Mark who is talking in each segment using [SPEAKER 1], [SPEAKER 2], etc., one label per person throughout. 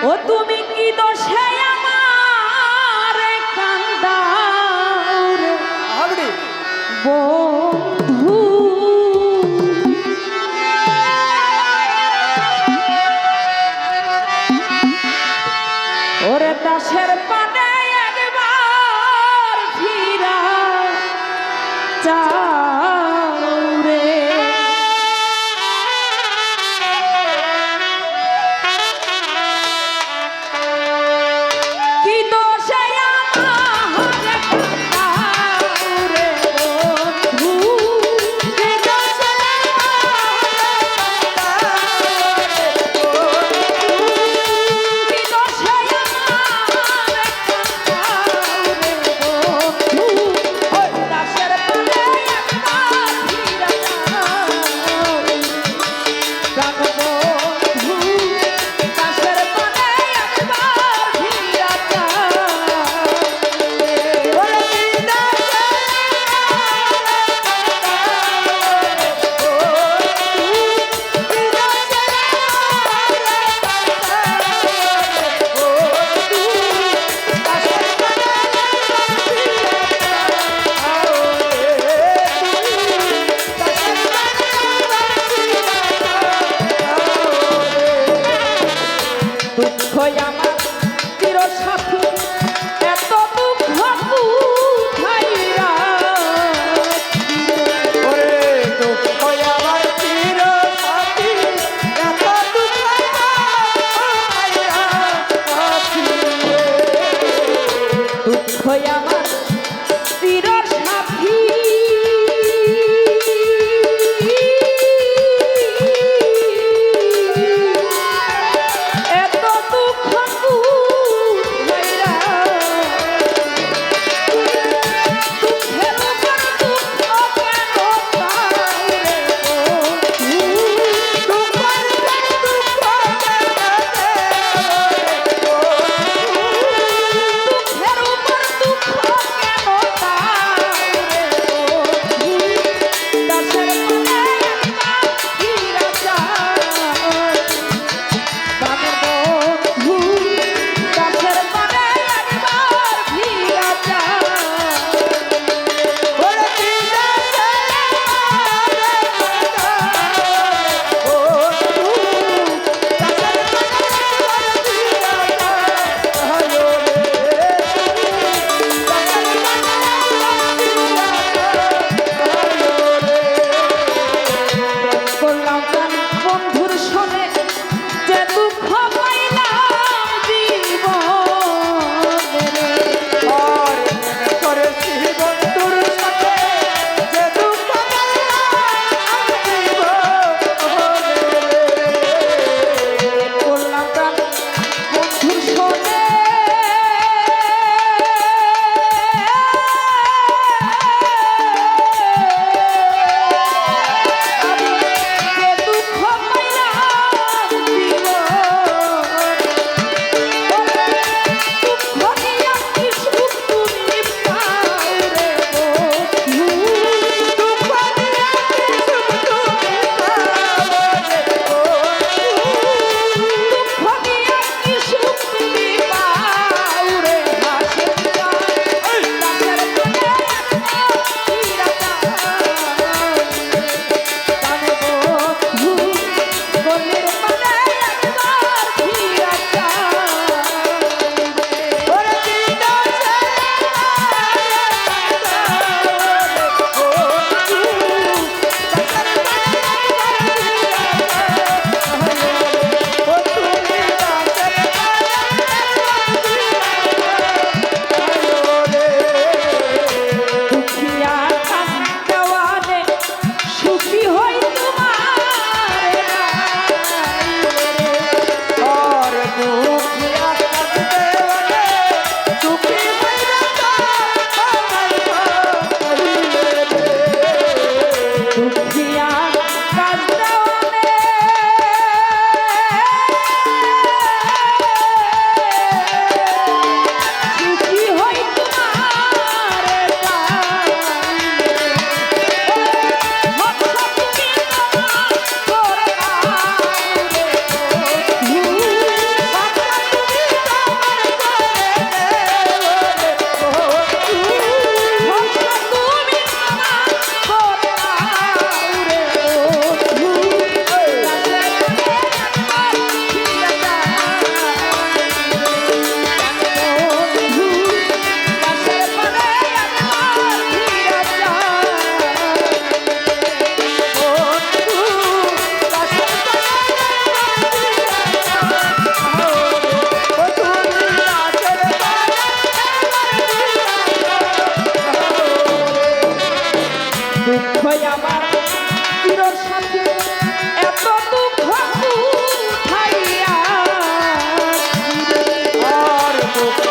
[SPEAKER 1] ও তুমি কি দোষে আমার কান্দাও রে? বন্ধু। ওরে দাসের পান Thank you.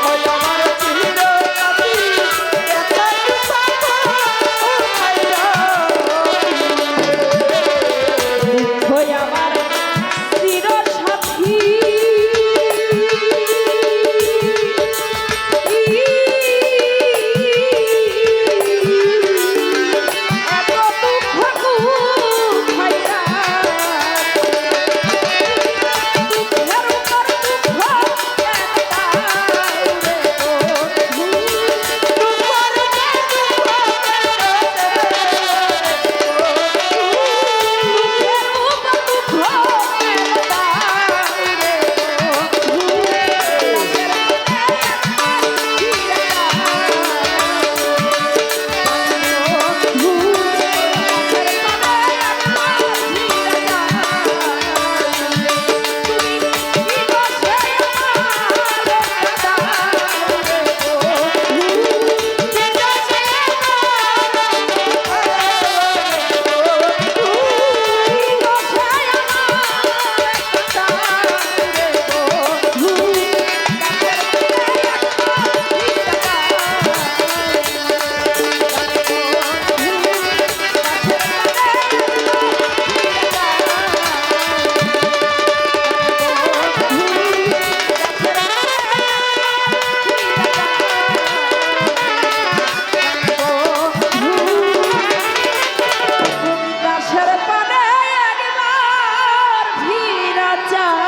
[SPEAKER 1] 진짜.